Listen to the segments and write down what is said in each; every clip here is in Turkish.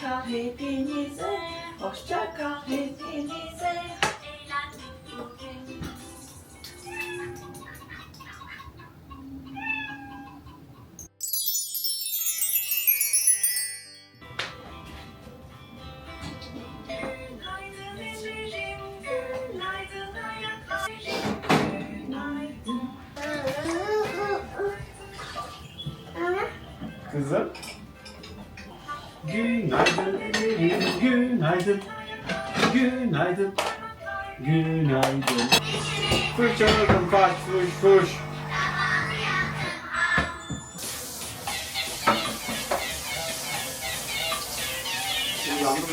Kal hepinize. Hoşça kal hepinize. Yandı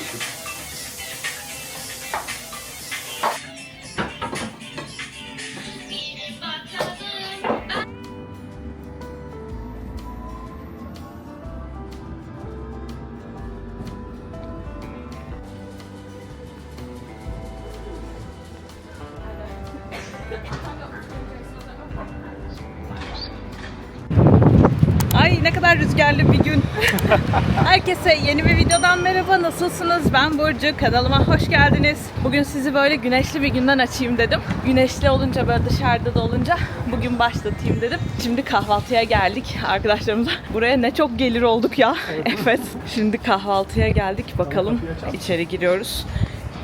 Herkese yeni bir videodan merhaba. Nasılsınız? Ben Burcu. Kanalıma hoş geldiniz. Bugün sizi böyle güneşli bir günden açayım dedim. Güneşli olunca böyle dışarıda da olunca bugün başlatayım dedim. Şimdi kahvaltıya geldik arkadaşlarımızla. Buraya ne çok gelir olduk ya. evet. Şimdi kahvaltıya geldik. Bakalım içeri giriyoruz.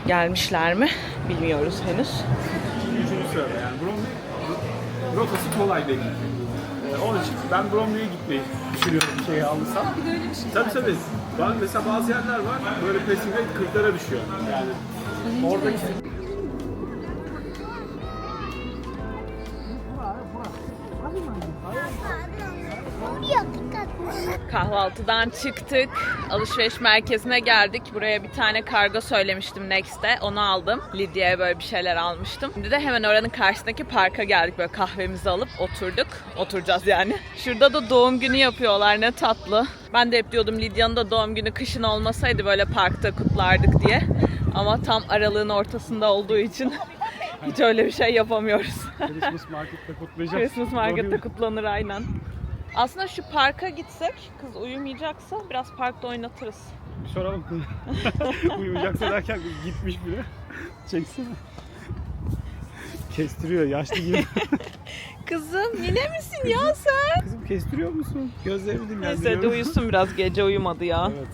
Gelmişler mi? Bilmiyoruz henüz. Yani rotası kolay değil. Ee, onun için ben Bromley'e gitmeyi düşünüyorum şeyi alırsam. Bir de öyle bir şey Tabii tabii. Ben mesela bazı yerler var böyle rate 40'lara düşüyor. Yani oradaki Kahvaltıdan çıktık. Alışveriş merkezine geldik. Buraya bir tane kargo söylemiştim Next'te. Onu aldım. Lidya'ya böyle bir şeyler almıştım. Şimdi de hemen oranın karşısındaki parka geldik. Böyle kahvemizi alıp oturduk. Oturacağız yani. Şurada da doğum günü yapıyorlar. Ne tatlı. Ben de hep diyordum Lidya'nın da doğum günü kışın olmasaydı böyle parkta kutlardık diye. Ama tam aralığın ortasında olduğu için hiç öyle bir şey yapamıyoruz. Christmas Market'te kutlayacağız. Christmas markette kutlanır aynen. Aslında şu parka gitsek, kız uyumayacaksa biraz parkta oynatırız. Bir soralım. Uyumayacaksa derken gitmiş bile. Çeksene. Kestiriyor yaşlı gibi. Kızım yine misin ya sen? Kızım kestiriyor musun? Gözlerini Neyse dinlendiriyor. de uyusun biraz gece uyumadı ya. Evet.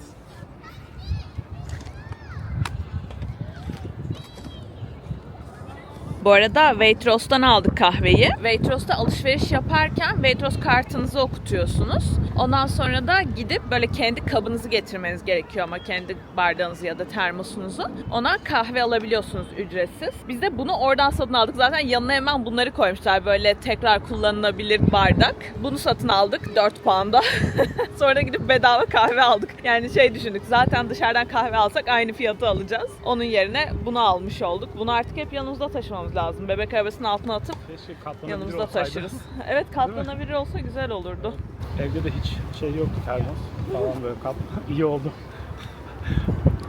Bu arada Waitros'tan aldık kahveyi. Waitros'ta alışveriş yaparken Waitrose kartınızı okutuyorsunuz. Ondan sonra da gidip böyle kendi kabınızı getirmeniz gerekiyor ama kendi bardağınızı ya da termosunuzu. Ona kahve alabiliyorsunuz ücretsiz. Biz de bunu oradan satın aldık. Zaten yanına hemen bunları koymuşlar. Böyle tekrar kullanılabilir bardak. Bunu satın aldık 4 pound'a. sonra gidip bedava kahve aldık. Yani şey düşündük. Zaten dışarıdan kahve alsak aynı fiyatı alacağız. Onun yerine bunu almış olduk. Bunu artık hep yanımızda taşımamız lazım. Bebek arabasının altına atıp Keşke yanımızda taşırız. Evet katlanabilir olsa güzel olurdu. Evde de hiç şey yoktu termos falan böyle kap. İyi oldu.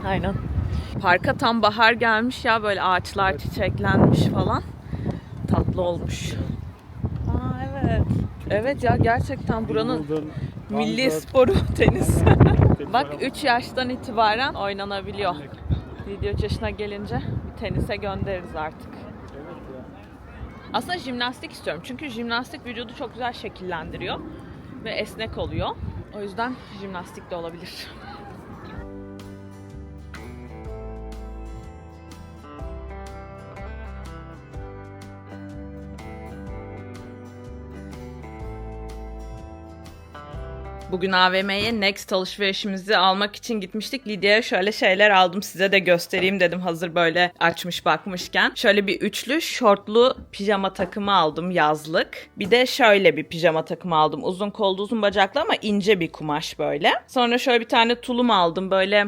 Aynen. Parka tam bahar gelmiş ya böyle ağaçlar çiçeklenmiş falan. Tatlı olmuş. Aa evet. Evet ya gerçekten buranın milli sporu tenis. Bak falan. 3 yaştan itibaren oynanabiliyor. Video 3 yaşına gelince bir tenise göndeririz artık. Aslında jimnastik istiyorum. Çünkü jimnastik vücudu çok güzel şekillendiriyor ve esnek oluyor. O yüzden jimnastik de olabilir. Bugün AVM'ye Next alışverişimizi almak için gitmiştik. Lidya'ya şöyle şeyler aldım size de göstereyim dedim hazır böyle açmış bakmışken. Şöyle bir üçlü şortlu pijama takımı aldım yazlık. Bir de şöyle bir pijama takımı aldım. Uzun kollu uzun bacaklı ama ince bir kumaş böyle. Sonra şöyle bir tane tulum aldım böyle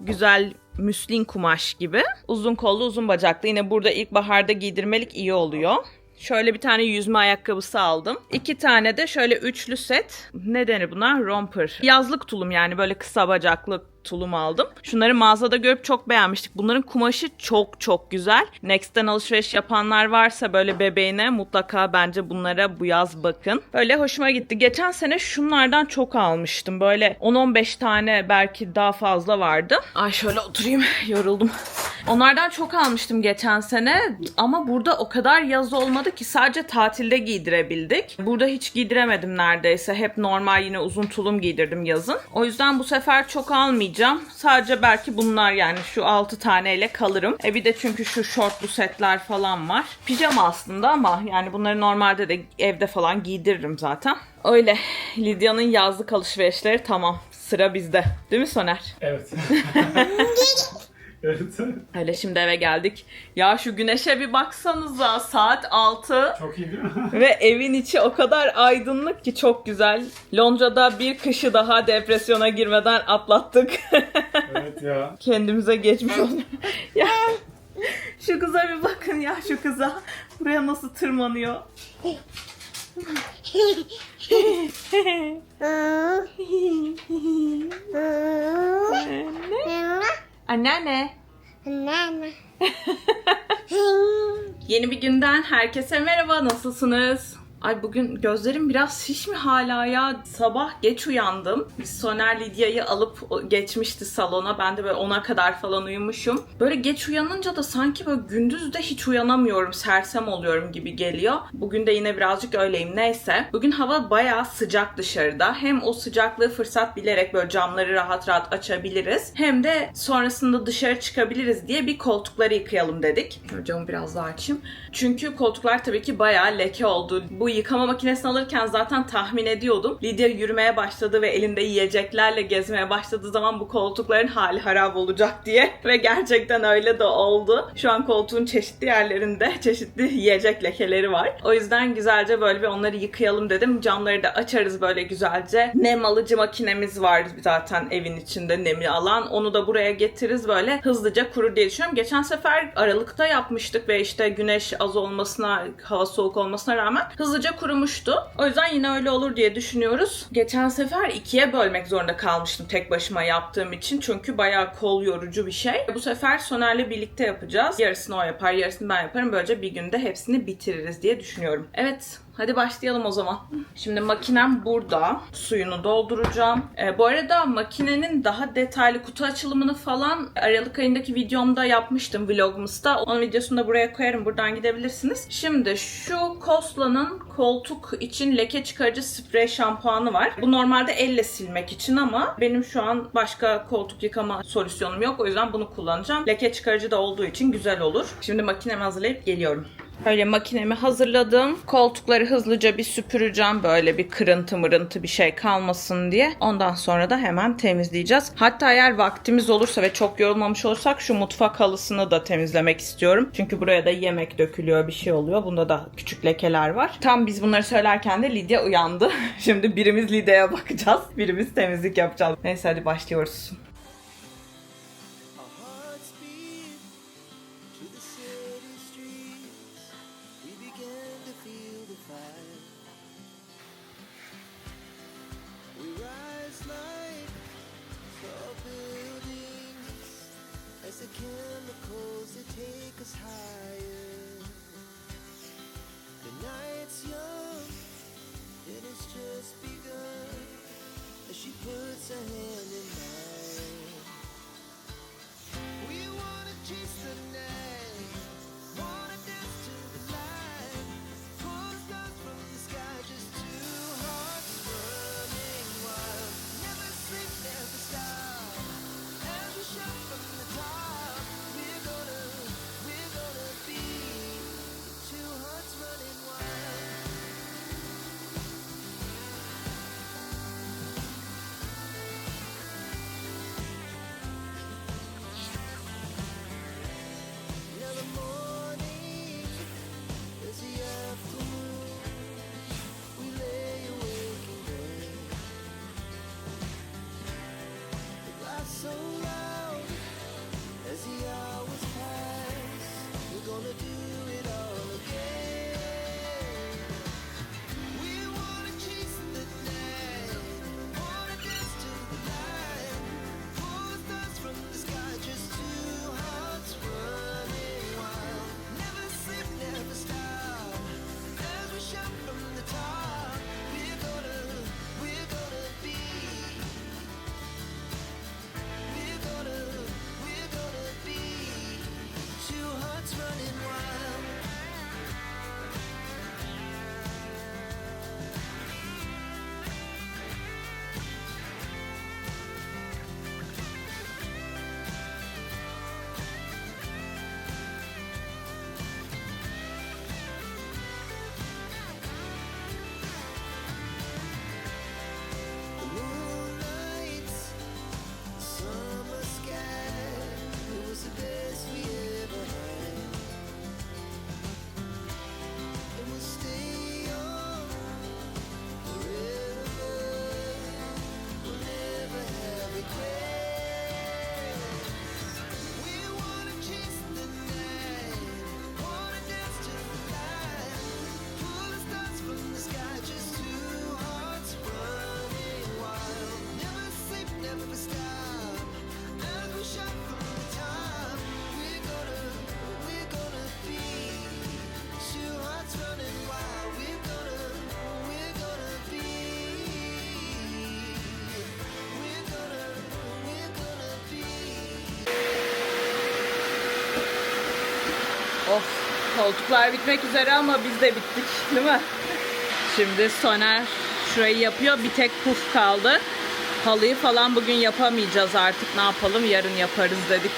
güzel müslin kumaş gibi. Uzun kollu uzun bacaklı. Yine burada ilkbaharda giydirmelik iyi oluyor. Şöyle bir tane yüzme ayakkabısı aldım. İki tane de şöyle üçlü set. Ne denir buna? Romper. Yazlık tulum yani böyle kısa bacaklı tulum aldım. Şunları mağazada görüp çok beğenmiştik. Bunların kumaşı çok çok güzel. Next'ten alışveriş yapanlar varsa böyle bebeğine mutlaka bence bunlara bu yaz bakın. Böyle hoşuma gitti. Geçen sene şunlardan çok almıştım. Böyle 10-15 tane belki daha fazla vardı. Ay şöyle oturayım. Yoruldum. Onlardan çok almıştım geçen sene ama burada o kadar yaz olmadı ki sadece tatilde giydirebildik. Burada hiç giydiremedim neredeyse. Hep normal yine uzun tulum giydirdim yazın. O yüzden bu sefer çok almayacağım. Sadece belki bunlar yani şu 6 taneyle kalırım. E bir de çünkü şu şortlu setler falan var. Pijama aslında ama yani bunları normalde de evde falan giydiririm zaten. Öyle. Lidya'nın yazlık alışverişleri tamam. Sıra bizde. Değil mi Soner? Evet. evet. Öyle şimdi eve geldik. Ya şu güneşe bir baksanıza saat 6 Çok iyi değil mi? ve evin içi o kadar aydınlık ki çok güzel. Londra'da bir kışı daha depresyona girmeden atlattık. evet ya. Kendimize geçmiş olduk. ya şu kıza bir bakın ya şu kıza. Buraya nasıl tırmanıyor. Anneanne. Anneanne. Yeni bir günden herkese merhaba. Nasılsınız? Ay bugün gözlerim biraz şiş mi hala ya? Sabah geç uyandım. Soner Lidya'yı alıp geçmişti salona. Ben de böyle 10'a kadar falan uyumuşum. Böyle geç uyanınca da sanki böyle gündüz de hiç uyanamıyorum. Sersem oluyorum gibi geliyor. Bugün de yine birazcık öyleyim. Neyse. Bugün hava bayağı sıcak dışarıda. Hem o sıcaklığı fırsat bilerek böyle camları rahat rahat açabiliriz. Hem de sonrasında dışarı çıkabiliriz diye bir koltukları yıkayalım dedik. Camı biraz daha açayım. Çünkü koltuklar tabii ki bayağı leke oldu. Bu yıkama makinesini alırken zaten tahmin ediyordum. Lidya yürümeye başladı ve elinde yiyeceklerle gezmeye başladığı zaman bu koltukların hali harap olacak diye. Ve gerçekten öyle de oldu. Şu an koltuğun çeşitli yerlerinde çeşitli yiyecek lekeleri var. O yüzden güzelce böyle bir onları yıkayalım dedim. Camları da açarız böyle güzelce. Nem alıcı makinemiz var zaten evin içinde nemi alan. Onu da buraya getiririz böyle hızlıca kurur diye düşünüyorum. Geçen sefer Aralık'ta yapmıştık ve işte güneş az olmasına, hava soğuk olmasına rağmen hızlıca kurumuştu. O yüzden yine öyle olur diye düşünüyoruz. Geçen sefer ikiye bölmek zorunda kalmıştım tek başıma yaptığım için. Çünkü bayağı kol yorucu bir şey. Bu sefer Soner'le birlikte yapacağız. Yarısını o yapar, yarısını ben yaparım. Böylece bir günde hepsini bitiririz diye düşünüyorum. Evet, Hadi başlayalım o zaman. Şimdi makinem burada. Suyunu dolduracağım. Ee, bu arada makinenin daha detaylı kutu açılımını falan Aralık ayındaki videomda yapmıştım vlogumuzda. Onun videosunu da buraya koyarım. Buradan gidebilirsiniz. Şimdi şu Kosla'nın koltuk için leke çıkarıcı sprey şampuanı var. Bu normalde elle silmek için ama benim şu an başka koltuk yıkama solüsyonum yok. O yüzden bunu kullanacağım. Leke çıkarıcı da olduğu için güzel olur. Şimdi makinemi hazırlayıp geliyorum. Böyle makinemi hazırladım. Koltukları hızlıca bir süpüreceğim. Böyle bir kırıntı mırıntı bir şey kalmasın diye. Ondan sonra da hemen temizleyeceğiz. Hatta eğer vaktimiz olursa ve çok yorulmamış olursak şu mutfak halısını da temizlemek istiyorum. Çünkü buraya da yemek dökülüyor bir şey oluyor. Bunda da küçük lekeler var. Tam biz bunları söylerken de Lidya uyandı. Şimdi birimiz Lidya'ya bakacağız. Birimiz temizlik yapacağız. Neyse hadi başlıyoruz. Koltuklar bitmek üzere ama biz de bittik değil mi? Şimdi Soner şurayı yapıyor. Bir tek puf kaldı. Halıyı falan bugün yapamayacağız artık. Ne yapalım? Yarın yaparız dedik.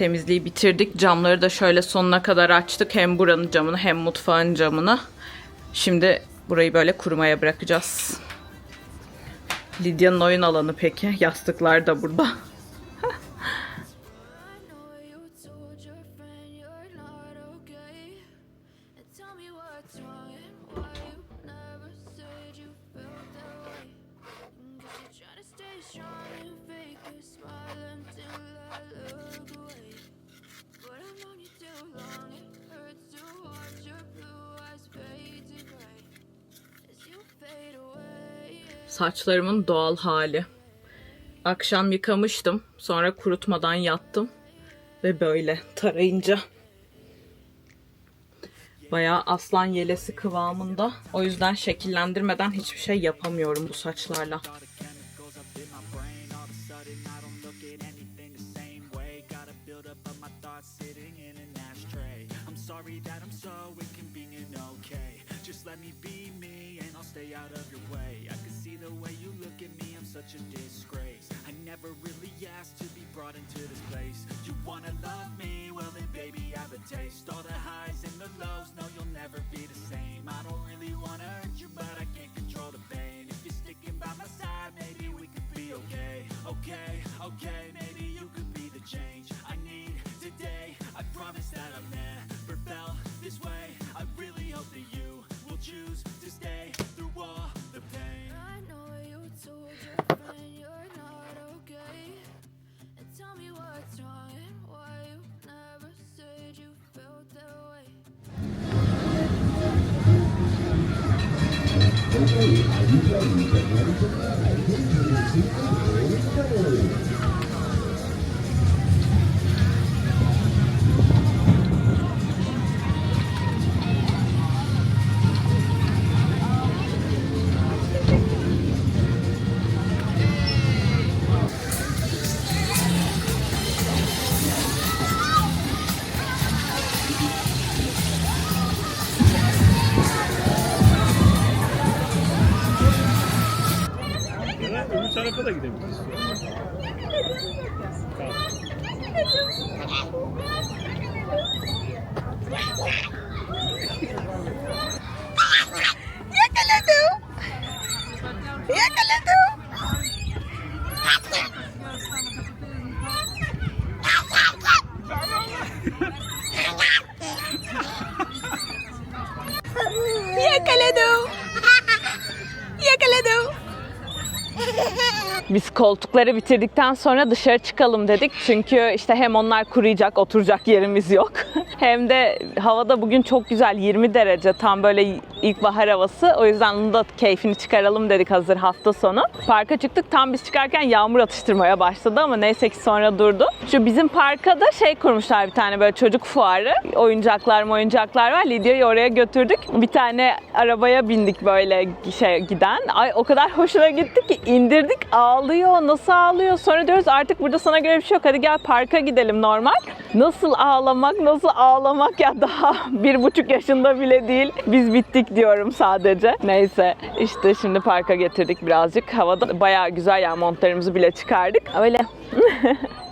Temizliği bitirdik. Camları da şöyle sonuna kadar açtık. Hem buranın camını hem mutfağın camını. Şimdi burayı böyle kurumaya bırakacağız. Lidya'nın oyun alanı peki. Yastıklar da burada. I Saçlarımın doğal hali. Akşam yıkamıştım. Sonra kurutmadan yattım. Ve böyle tarayınca bayağı aslan yelesi kıvamında. O yüzden şekillendirmeden hiçbir şey yapamıyorum bu saçlarla. Sorry that I'm so inconvenient, okay Just let me be me and I'll stay out of your way such a disgrace. I never really asked to be brought into this place. You wanna love me? Well then baby I have a taste. All the highs and the lows, no you'll never be the same. I don't really wanna hurt you but I can't control the pain. If you're sticking by my side, maybe we could be okay. Okay, okay, koltukları bitirdikten sonra dışarı çıkalım dedik. Çünkü işte hem onlar kuruyacak, oturacak yerimiz yok. hem de havada bugün çok güzel 20 derece tam böyle ilkbahar havası. O yüzden onun da keyfini çıkaralım dedik hazır hafta sonu. Parka çıktık tam biz çıkarken yağmur atıştırmaya başladı ama neyse ki sonra durdu. Şu bizim parka da şey kurmuşlar bir tane böyle çocuk fuarı. Oyuncaklar mı oyuncaklar var. Lidya'yı oraya götürdük. Bir tane arabaya bindik böyle şey giden. Ay o kadar hoşuna gitti ki indirdik ağlıyor. Nasıl ağlıyor? Sonra diyoruz artık burada sana göre bir şey yok. Hadi gel parka gidelim normal. Nasıl ağlamak, nasıl ağlamak ya daha bir buçuk yaşında bile değil. Biz bittik diyorum sadece. Neyse işte şimdi parka getirdik birazcık. Havada bayağı güzel ya montlarımızı bile çıkardık. Öyle.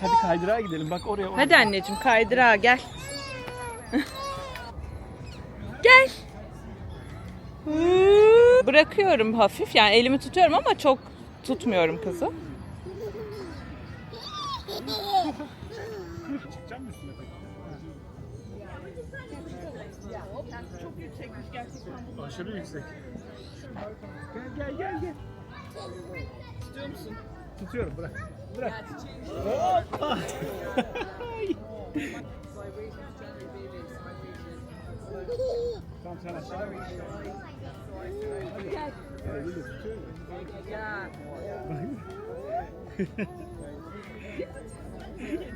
Hadi kaydırağa gidelim. Bak oraya. oraya. Hadi anneciğim kaydırağa gel. gel. Bırakıyorum hafif yani elimi tutuyorum ama çok tutmuyorum kızı. Çıkacak mısın üstüne peki? Çok yüksekmiş gerçekten. Aşırı yüksek. Gel gel gel gel. Tutuyor musun? Tutuyorum bırak. Bırak. Hoppa. tamam sen aşağı.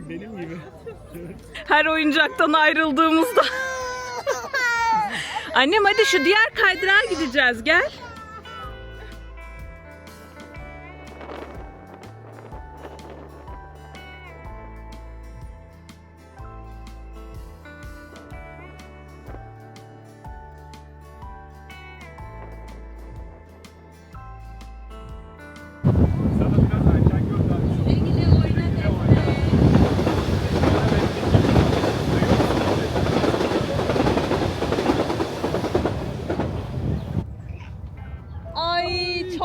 Benim gibi. Her oyuncaktan ayrıldığımızda. Annem hadi şu diğer kaydırağa gideceğiz gel.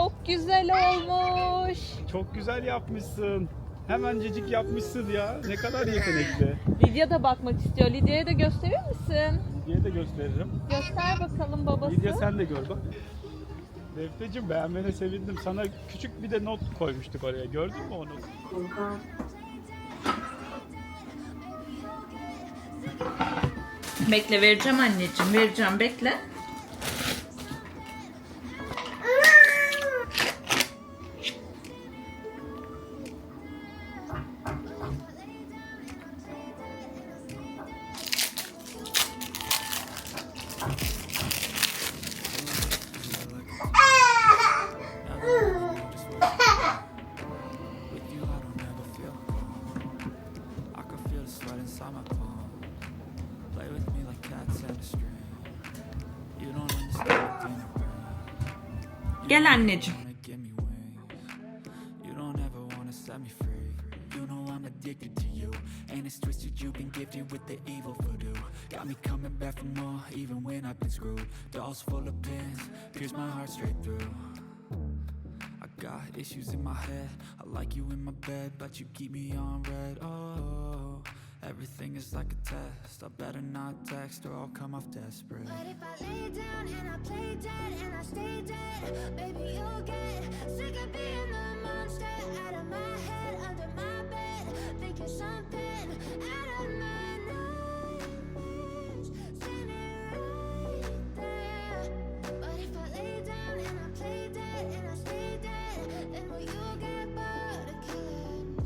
Çok güzel olmuş. Çok güzel yapmışsın. Hemencecik yapmışsın ya. Ne kadar yetenekli. Lidya da bakmak istiyor. Lidya'ya da gösterir misin? diye de gösteririm. Göster bakalım babası. Lidya sen de gör bak. Defteciğim beğenmene sevindim. Sana küçük bir de not koymuştuk oraya. Gördün mü onu? Bekle vereceğim anneciğim vereceğim bekle. To you. And it's twisted, you've been gifted with the evil voodoo. Got me coming back for more, even when I've been screwed. Dolls full of pins, pierce my heart straight through. I got issues in my head. I like you in my bed, but you keep me on red. Oh, everything is like a test. I better not text or I'll come off desperate. But if I lay down and I play dead and I stay dead, baby, you'll get sick of being the monster out of my head, under my bed, thinking something out of my nightmares, standing right there. But if I lay down and I play dead and I stay dead, then will you get?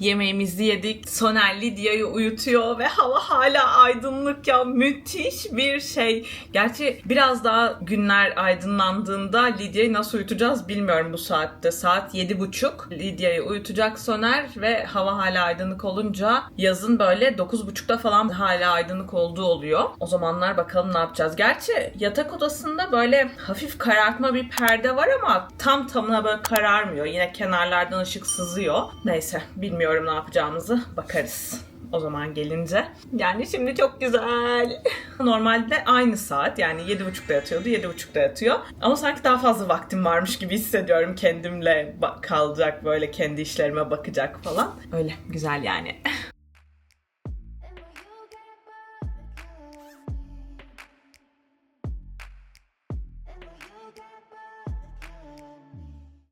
Yemeğimizi yedik. Soner Lidya'yı uyutuyor ve hava hala aydınlık ya. Müthiş bir şey. Gerçi biraz daha günler aydınlandığında Lidya'yı nasıl uyutacağız bilmiyorum bu saatte. Saat yedi buçuk. Lidya'yı uyutacak Soner ve hava hala aydınlık olunca yazın böyle dokuz buçukta falan hala aydınlık olduğu oluyor. O zamanlar bakalım ne yapacağız. Gerçi yatak odasında böyle hafif karartma bir perde var ama tam tamına böyle kararmıyor. Yine kenarlardan ışık sızıyor. Neyse bilmiyorum ne yapacağımızı bakarız. O zaman gelince. Yani şimdi çok güzel. Normalde aynı saat yani 7.30'da yatıyordu 7.30'da yatıyor. Ama sanki daha fazla vaktim varmış gibi hissediyorum kendimle kalacak böyle kendi işlerime bakacak falan. Öyle güzel yani.